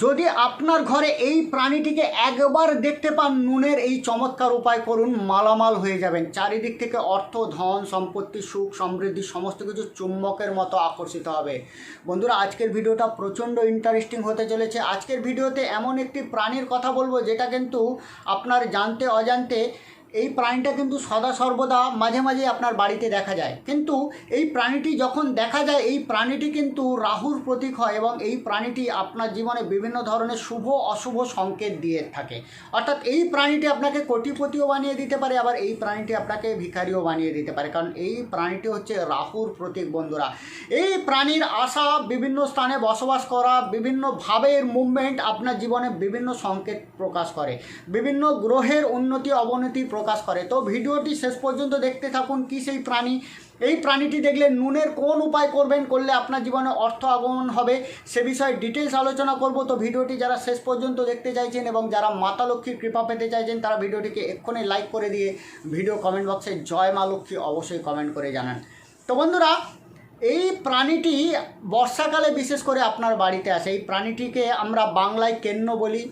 যদি আপনার ঘরে এই প্রাণীটিকে একবার দেখতে পান, নুনের এই চমৎকার উপায় করুন, মালামাল হয়ে যাবেন। চারিদিক থেকে অর্থ, ধন, সম্পত্তি, সুখ, সমৃদ্ধি, সমস্ত কিছু চুম্বকের মতো আকর্ষিত হবে। বন্ধুরা, আজকের ভিডিওটা প্রচণ্ড ইন্টারেস্টিং হতে চলেছে। আজকের ভিডিওতে এমন একটি প্রাণীর কথা বলব, যেটা কিন্তু আপনার জানতে অজান্তে এই প্রাণীটা কিন্তু সদা সর্বদা মাঝে মাঝে আপনার বাড়িতে দেখা যায়। কিন্তু এই প্রাণীটি যখন দেখা যায়, এই প্রাণীটি কিন্তু রাহুর প্রতীক হয় এবং এই প্রাণীটি আপনার জীবনে বিভিন্ন ধরনের শুভ, অশুভ সংকেত দিয়ে থাকে। অর্থাৎ এই প্রাণীটি আপনাকে কোটিপতিও বানিয়ে দিতে পারে, আবার এই প্রাণীটি আপনাকে ভিখারিও বানিয়ে দিতে পারে। কারণ এই প্রাণীটি হচ্ছে রাহুর প্রতীক, বন্ধুরা। এই প্রাণীর আশা বিভিন্ন স্থানে বসবাস করা, বিভিন্ন ভাবের মুভমেন্ট আপনার জীবনে বিভিন্ন সংকেত প্রকাশ করে। বিভিন্ন গ্রহের উন্নতি, অবনতি প্রকাশ করে। তো ভিডিওটি শেষ পর্যন্ত দেখতে থাকুন কি সেই প্রাণী। এই প্রাণীটি দেখলে নুনের কোন উপায় করবেন করলে আপনার জীবনে অর্থ আগমন হবে সে বিষয়ে ডিটেলস আলোচনা করব। তো ভিডিওটি যারা শেষ পর্যন্ত দেখতে চাইছেন এবং যারা মাতা লক্ষ্মীর কৃপা পেতে চাইছেন তারা ভিডিওটিকে এক্ষুনি লাইক করে দিয়ে ভিডিও কমেন্ট বক্সে জয় মা লক্ষ্মী অবশ্যই কমেন্ট করে জানান। তো বন্ধুরা, এই প্রাণীটি বর্ষাকালে বিশেষ করে আপনার বাড়িতে আসে। এই প্রাণীটিকে আমরা বাংলায় কেন্ন বলি।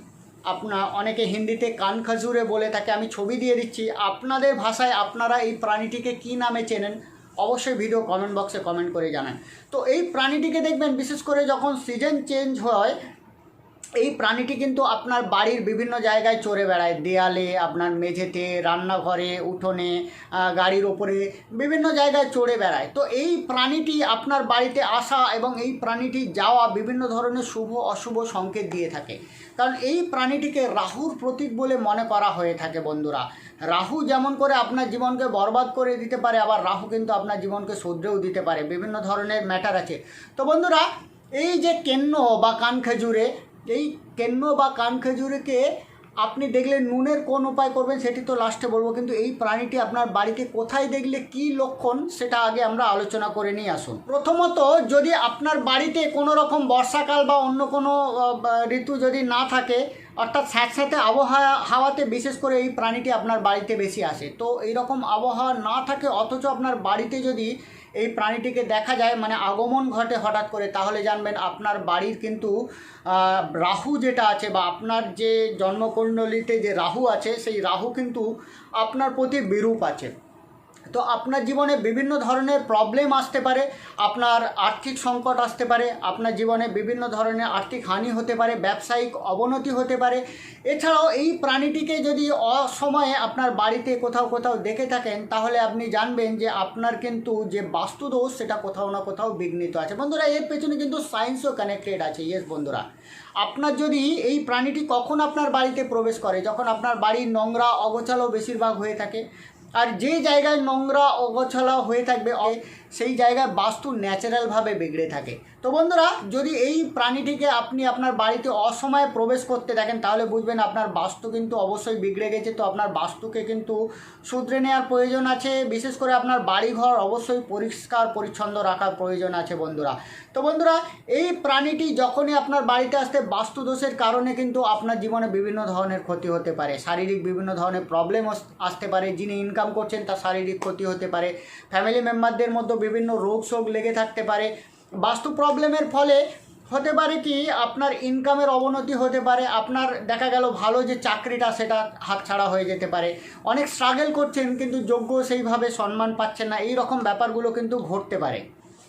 আপনার অনেকে হিন্দিতে কান খাজুরে বলে তাকে আমি ছবি দিয়ে দিচ্ছি। আপনাদের ভাষায় আপনারা এই প্রাণীটিকে কি নামে চেনেন? অবশ্যই ভিডিও কমেন্ট বক্সে কমেন্ট করে জানান। তো এই প্রাণীটিকে দেখবেন, বিশেষ করে যখন সিজন চেঞ্জ হয় এই প্রাণীটি কিন্তু আপনার বাড়ির বিভিন্ন জায়গায় চড়ে বেড়ায়। দেয়ালে, আপনার মেঝেতে, রান্নাঘরে, উঠোনে গাড়ির ওপরে বিভিন্ন জায়গায় চড়ে বেড়ায়। তো এই প্রাণীটি আপনার বাড়িতে আসা এবং এই প্রাণীটি যাওয়া বিভিন্ন ধরনের শুভ, অশুভ সংকেত দিয়ে থাকে। কারণ এই প্রাণীটিকে রাহুর প্রতীক বলে মনে করা হয়ে থাকে বন্ধুরা। রাহু যেমন করে আপনার জীবনকে বরবাদ করে দিতে পারে, আবার রাহু কিন্তু আপনার জীবনকে শুধরেও দিতে পারে। বিভিন্ন ধরনের ম্যাটার আছে। তো বন্ধুরা, এই যে কেন্ন বা কান খেজুরে এই কেন্ন বা কান খেজুরিকে আপনি দেখলে নুনের কোন উপায় করবেন সেটি তো লাস্টে বলব, কিন্তু এই প্রাণীটি আপনার বাড়িতে কোথায় দেখলে কি লক্ষণ সেটা আগে আমরা আলোচনা করে নিয়ে আসুন। প্রথমত, যদি আপনার বাড়িতে কোনো রকম বর্ষাকাল বা অন্য কোনো ঋতু যদি না থাকে, অর্থাৎ স্যাঁতস্যাঁতে আবহাওয়া, হাওয়াতে বিশেষ করে এই প্রাণীটি আপনার বাড়িতে বেশি আসে, তো এইরকম আবহাওয়া না থাকে, অথচ আপনার বাড়িতে যদি এই প্রাণীটিকে দেখা যায় মানে আগমন ঘটে হঠাৎ করে। তাহলে জানবেন আপনার বাড়ির কিন্তু রাহু যেটা আছে বা আপনার যে জন্মকুণ্ডলিতে যে রাহু আছে, সেই রাহু কিন্তু আপনার প্রতি বিরূপ আছে। তো আপনার জীবনে বিভিন্ন ধরনের প্রবলেম আসতে পারে, আপনার আর্থিক সংকট আসতে পারে, আপনার জীবনে বিভিন্ন ধরনের আর্থিক হানি হতে পারে, ব্যবসায়িক অবনতি হতে পারে। এছাড়াও এই প্রাণীটিকে যদি অসময়ে আপনার বাড়িতে কোথাও কোথাও দেখে থাকেন, তাহলে আপনি জানবেন যে আপনার কিন্তু যে বাস্তুদোষ, সেটা কোথাও না কোথাও বিঘ্নিত আছে। বন্ধুরা, এর পেছনে কিন্তু সায়েন্সও কানেক্টেড আছে ইয়েস বন্ধুরা। আপনার যদি এই প্রাণীটি কখন আপনার বাড়িতে প্রবেশ করে, যখন আপনার বাড়ির নোংরা, অগোছালো বেশিরভাগ হয়ে থাকে আর যে জায়গায় নোংরা অগোছলা হয়ে থাকবে সেই জায়গায় বাস্তু ন্যাচারালভাবে বিগড়ে থাকে। তো বন্ধুরা, যদি এই প্রাণীটিকে আপনি আপনার বাড়িতে অসময়ে প্রবেশ করতে দেখেন, তাহলে বুঝবেন আপনার বাস্তু কিন্তু অবশ্যই বিগড়ে গেছে। তো আপনার বাস্তুকে কিন্তু শুধরে নেওয়ার প্রয়োজন আছে। বিশেষ করে আপনার বাড়িঘর অবশ্যই পরিষ্কার, পরিচ্ছন্ন রাখার প্রয়োজন আছে বন্ধুরা। তো বন্ধুরা, এই প্রাণীটি যখনই আপনার বাড়িতে আসতে বাস্তু দোষের কারণে কিন্তু আপনার জীবনে বিভিন্ন ধরনের ক্ষতি হতে পারে। শারীরিক বিভিন্ন ধরনের প্রবলেম আসতে পারে। যিনি ইনকাম করছেন, তার শারীরিক ক্ষতি হতে পারে। ফ্যামিলি মেম্বারদের মধ্যে বিভিন্ন রোগ শোক লেগে থাকতে পারে। বাস্তু প্রবলেমের ফলে হতে পারে কি, আপনার ইনকামের অবনতি হতে পারে। আপনার দেখা গেল ভালো যে চাকরিটা, সেটা হাতছাড়া হয়ে যেতে পারে। অনেক স্ট্রাগল করছেন, কিন্তু যোগ্য সেইভাবে সম্মান পাচ্ছেন না। এই রকম ব্যাপারগুলো কিন্তু ঘটতে পারে।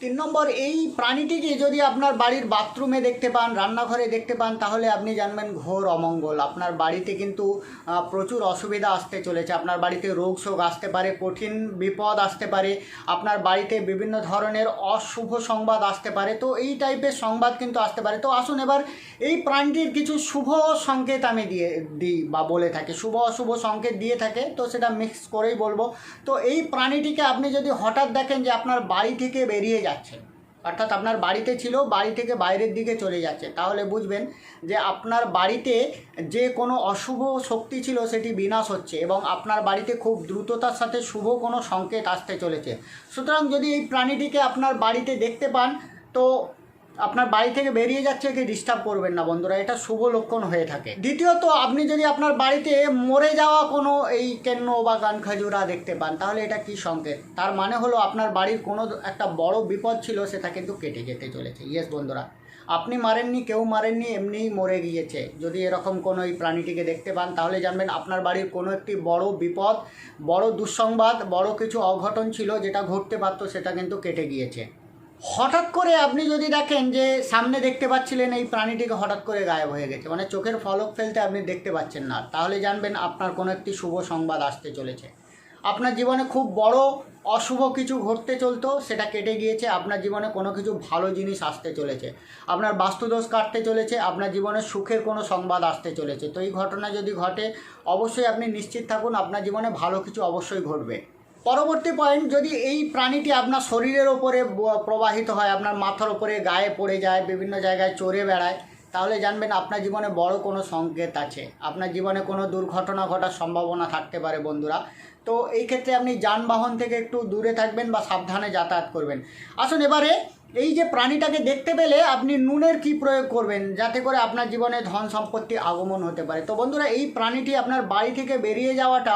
তিন নম্বর, এই প্রাণীটিকে যদি আপনার বাড়ির বাথরুমে দেখতে পান, রান্নাঘরে দেখতে পান, তাহলে আপনি জানবেন ঘোর অমঙ্গল। আপনার বাড়িতে কিন্তু প্রচুর অসুবিধা আসতে চলেছে। আপনার বাড়িতে রোগ শোক আসতে পারে, কঠিন বিপদ আসতে পারে, আপনার বাড়িতে বিভিন্ন ধরনের অশুভ সংবাদ আসতে পারে। তো এই টাইপের সংবাদ কিন্তু আসতে পারে। তো আসুন এবার, এই প্রাণীটির কিছু শুভ সংকেত আমি দিয়ে, দিই বা বলে থাকি। শুভ অশুভ সংকেত দিয়ে থাকে, তো সেটা মিক্স করেই বলব। তো এই প্রাণীটিকে আপনি যদি হঠাৎ দেখেন যে আপনার বাড়ি থেকে বেরিয়ে যাচ্ছে। অর্থাৎ আপনার বাড়িতে ছিল, বাড়ি থেকে বাইরের দিকে চলে যাচ্ছে। তাহলে বুঝবেন যে আপনার বাড়িতে যে কোনো অশুভ শক্তি ছিল সেটি বিনাশ হচ্ছে এবং আপনার বাড়িতে খুব দ্রুততার সাথে শুভ কোনো সংকেত আসতে চলেছে। সুতরাং যদি এই প্রাণীটিকে আপনার বাড়িতে দেখতে পান, তো আপনার বাড়ি থেকে বেরিয়ে যাচ্ছে একে ডিস্টার্ব করবেন না বন্ধুরা, এটা শুভ লক্ষণ হয়ে থাকে। দ্বিতীয়ত, আপনি যদি আপনার বাড়িতে মরে যাওয়া কোনো এই কেন্ন বা গান খাজুরা দেখতে পান, তাহলে এটা কি সংকেত? তার মানে হলো আপনার বাড়ির কোনো একটা বড় বিপদ ছিল, সেটা কিন্তু কেটে যেতে চলেছে। ইয়েস বন্ধুরা, আপনি মারেননি, কেউ মারেননি, এমনিই মরে গিয়েছে। যদি এরকম কোনো এই প্রাণীটিকে দেখতে পান, তাহলে জানবেন আপনার বাড়ির কোনো একটি বড় বিপদ, বড় দুঃসংবাদ, বড় কিছু অঘটন ছিল, যেটা ঘটতে পারতো, সেটা কিন্তু কেটে গিয়েছে। হঠাৎ করে আপনি যদি দেখেন যে সামনে দেখতে পাচ্ছিলেন এই প্রাণীটিকে হঠাৎ করে গায়েব হয়ে গেছে মানে চোখের ফলক ফেলতে আপনি দেখতে পাচ্ছেন না, তাহলে জানবেন আপনার কোনো একটি শুভ সংবাদ আসতে চলেছে। আপনার জীবনে খুব বড় অশুভ কিছু ঘটতে চলতো, সেটা কেটে গিয়েছে, আপনার জীবনে কোনো কিছু ভালো জিনিস আসতে চলেছে, আপনার বাস্তুদোষ কাটতে চলেছে, আপনার জীবনে সুখের কোনো সংবাদ আসতে চলেছে। তো এই ঘটনা যদি ঘটে, অবশ্যই আপনি নিশ্চিত থাকুন, আপনার জীবনে ভালো কিছু অবশ্যই ঘটবে। পরবর্তী পয়েন্ট যদি এই প্রাণীটি আপনার শরীরের ওপরে প্রবাহিত হয়, আপনার মাথার ওপরে গায়ে পড়ে যায়, বিভিন্ন জায়গায় চড়ে বেড়ায়, তাহলে জানবেন আপনার জীবনে বড় কোনো সংকেত আছে। আপনার জীবনে কোনো দুর্ঘটনা ঘটার সম্ভাবনা থাকতে পারে বন্ধুরা। তো এই ক্ষেত্রে আপনি যানবাহন থেকে একটু দূরে থাকবেন বা সাবধানে যাতায়াত করবেন। আসুন এবারে এই যে প্রাণীটাকে দেখতে পেলে আপনি নুনের কি প্রয়োগ করবেন, যাতে করে আপনার জীবনে ধন সম্পত্তি আগমন হতে পারে। তো বন্ধুরা, এই প্রাণীটি আপনার বাড়ি থেকে বেরিয়ে যাওয়াটা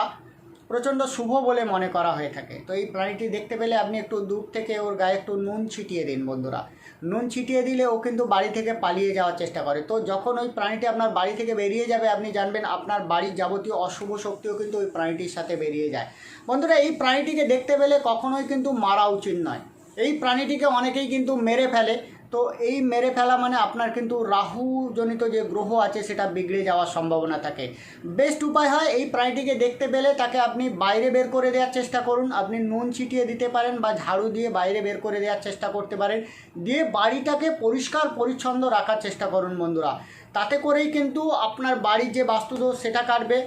প্রচণ্ড শুভ বলে মনে করা হয়ে থাকে। তো এই প্রাণীটি দেখতে পেলে আপনি একটু দূর থেকে ওর গায়ে একটু নুন ছিটিয়ে দিন বন্ধুরা। নুন ছিটিয়ে দিলে ও কিন্তু বাড়ি থেকে পালিয়ে যাওয়ার চেষ্টা করে। তো যখন ওই প্রাণীটি আপনার বাড়ি থেকে বেরিয়ে যাবে, আপনি জানবেন আপনার বাড়ির যাবতীয় অশুভ শক্তিও কিন্তু ওই প্রাণীটির সাথে বেরিয়ে যায়। বন্ধুরা, এই প্রাণীটিকে দেখতে পেলে কখনোই কিন্তু মারা উচিত নয়। এই প্রাণীটিকে অনেকেই কিন্তু মেরে ফেলে। তো এই মেরে ফেলা মানে আপনার কিন্তু রাহুজনিত যে গ্রহ আছে সেটা বিগড়ে যাওয়ার সম্ভাবনা থাকে। বেস্ট উপায় হয় এই প্রাণীটিকে দেখতে পেলে তাকে আপনি বাইরে বের করে দেওয়ার চেষ্টা করুন। আপনি নুন ছিটিয়ে দিতে পারেন বা ঝাড়ু দিয়ে বাইরে বের করে দেওয়ার চেষ্টা করতে পারেন। দিয়ে বাড়িটাকে পরিষ্কার, পরিচ্ছন্ন রাখার চেষ্টা করুন বন্ধুরা। তাতে করেই কিন্তু আপনার বাড়ির যে বাস্তুদোষ সেটা কাটবে।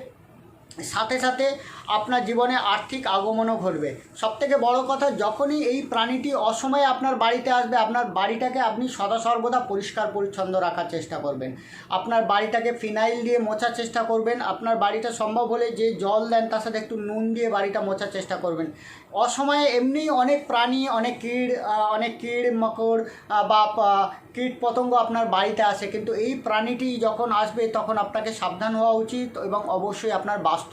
সাথে সাথে আপনার জীবনে আর্থিক আগমনও ঘটবে। সবথেকে বড় কথা, যখনই এই প্রাণীটি অসময়ে আপনার বাড়িতে আসবে, আপনার বাড়িটাকে আপনি সদা সর্বদা পরিষ্কার পরিচ্ছন্ন রাখার চেষ্টা করবেন। আপনার বাড়িটাকে ফিনাইল দিয়ে মোছার চেষ্টা করবেন। আপনার বাড়িটা সম্ভব হলে যে জল দেন, তার সাথে একটু নুন দিয়ে বাড়িটা মোছার চেষ্টা করবেন। অসময়ে এমনি অনেক প্রাণী, অনেক কীড় অনেক কীড় মকড় বা কীট পতঙ্গ আপনার বাড়িতে আসে। কিন্তু এই প্রাণীটি যখন আসবে, তখন আপনাকে সাবধান হওয়া উচিত এবং অবশ্যই আপনার বাস্তু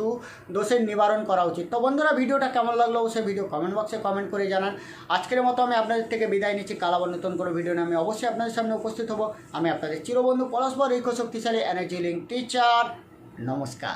দোষের নিবারণ করা উচিত। তো বন্ধুরা, ভিডিওটা কেমন লাগল অবশ্যই ভিডিও কমেন্ট বক্সে কমেন্ট করে জানান। আজকের মতো আমি আপনাদের থেকে বিদায় নিচ্ছি। কাল আবার নতুন করে ভিডিও নিয়ে আমি অবশ্যই আপনাদের সামনে উপস্থিত হব। আমি আপনাদের চিরবন্ধু পরস্পর ঐক্য শক্তিশালী এনার্জি লিঙ্ক টিচার নমস্কার।